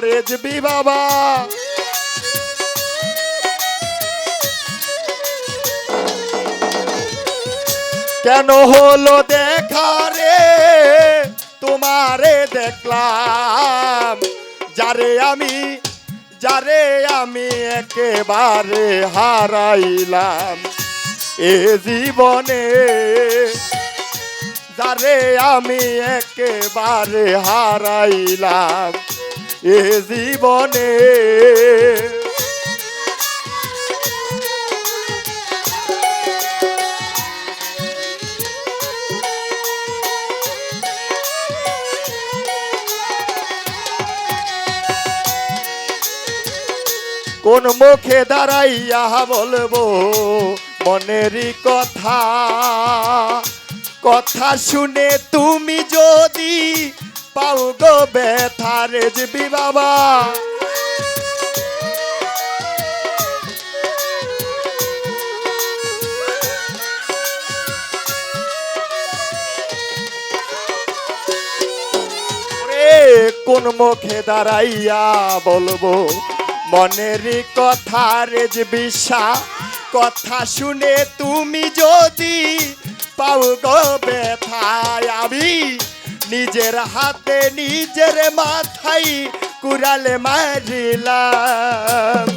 রেজবি বাবা। কেন হলো দেখা রে? তোমারে দেখলাম। যারে আমি যারে আমি একেবারে হারাইলাম। এ জীবনে যারে আমি একেবারে হারাইলাম। এ জীবনে। কোন মুখে দাঁড়াইয়া বলব মনেরই কথা। কথা শুনে তুমি যদি পাও গো ব্যথা রেজবি বাবা। কোন মুখে দাঁড়াইয়া বলব মনেরই কথা রেজ বিশ্বা কথা শুনে তুমি যদি পাও গো ব্যথায় আমি নিজের হাতে, নিজের মাথায় কুড়ালে মারিলাম।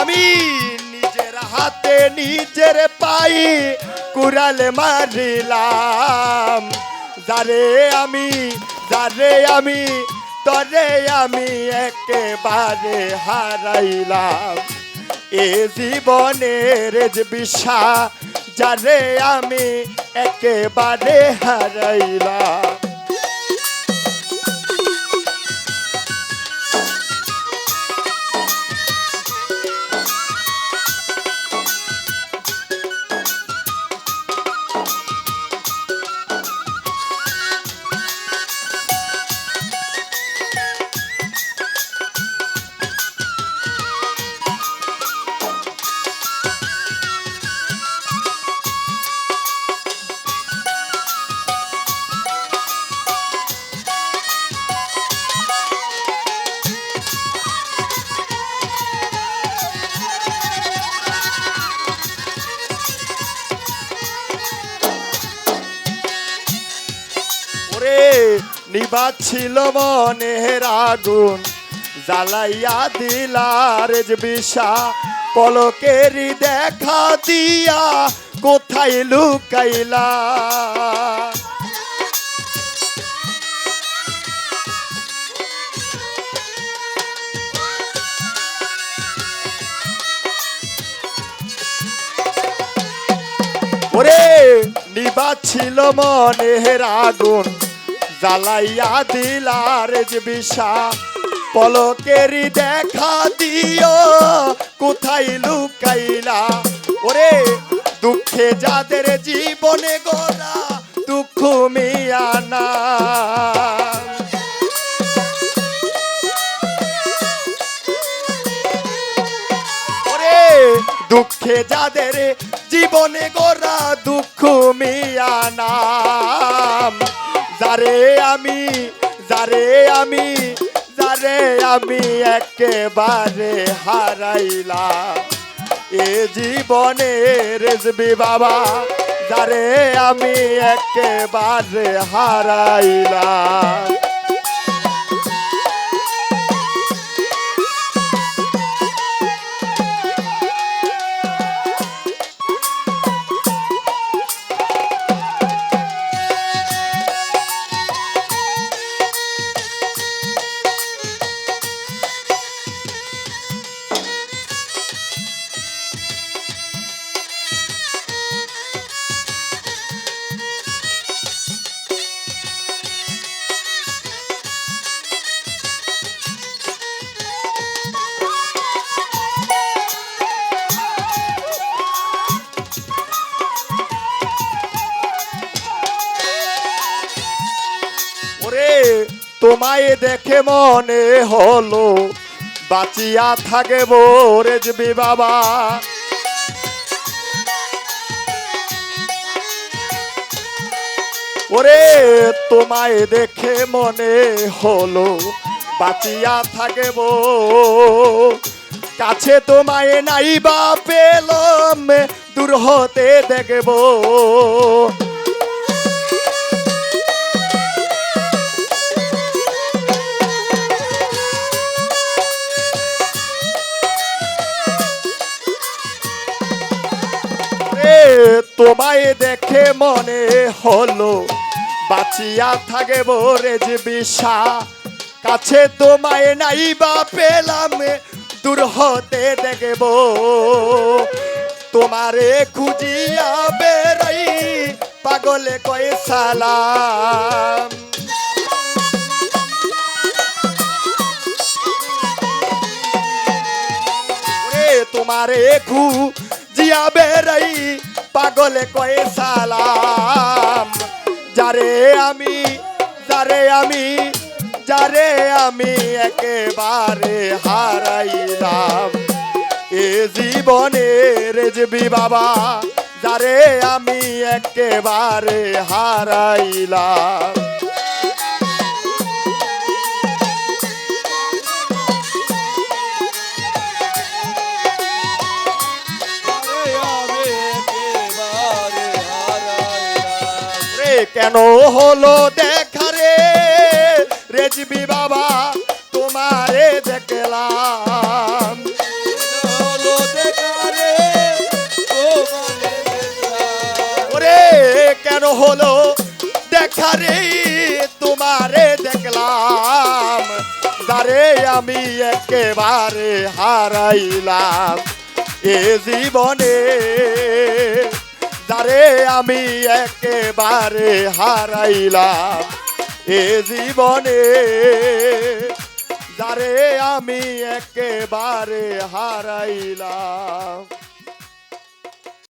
আমি নিজের হাতে, নিজের পাই কুড়ালে মারিলাম। যারে আমি যারে আমি, তরে আমি একেবারে হারাইলাম। এ জীবনের যে বিষা যারে আমি একেবারে হারাইলাম। নিবাচ্ছিল মনের আগুন, জ্বালাইয়া দিলার বিষা, পলকেরই দেখা দিয়া কোথায় লুকাইলা? ওরে নিবাচ্ছিল মনের আগুন জ্বালাইয়া দিলার বিষা। পলকেরই দেখা দিও, কোথায় লুকাইলা? ওরে দুঃখে যাদের জীবনে গোরা দুঃখ মিয়া না। ওরে দুঃখে যাদের জীবনে গোরা দুঃখ মিয়া নাম যারে আমি যারে আমি যারে আমি একেবারে হারাইলা এ জীবনে রেজবি বাবা, যারে আমি একেবারে হারাইলাম। তোমায় দেখে মনে হলো, বাঁচিয়া থাকে রেজবি বাবা ওরে, তোমায় দেখে মনে হলো, বাঁচিয়া থাকব কাছে তোমায় নাই বা পেলাম, দূর হতে দেখব। তোমায় দেখে মনে হলো, বাঁচিয়া থাকব রে যে বিষা কাছে তোমায় নাই বা পেলাম, দূর হতে দেখব। তোমারে খুঁজিয়া বেড়াই, পাগলে কয়ে সালাম। তোমারে খু জিয়া বেড়াই পাগলে কয়ে সালাম। যারে আমি যারে আমি যারে আমি একেবারে হারাইলাম। এ জীবনের রেজবি বাবা, যারে আমি একেবারে হারাইলাম। কেন হলো দেখা রে? রেজবি বাবা, তোমারে দেখলাম। ওরে, কেন হলো দেখা রে? তোমারে দেখলাম। দারে আমি একেবারে হারাইলাম। এ জীবনে যারে আমি একেবারে হারাইলাম এ জীবনে। যারে আমি একেবারে হারাইলাম।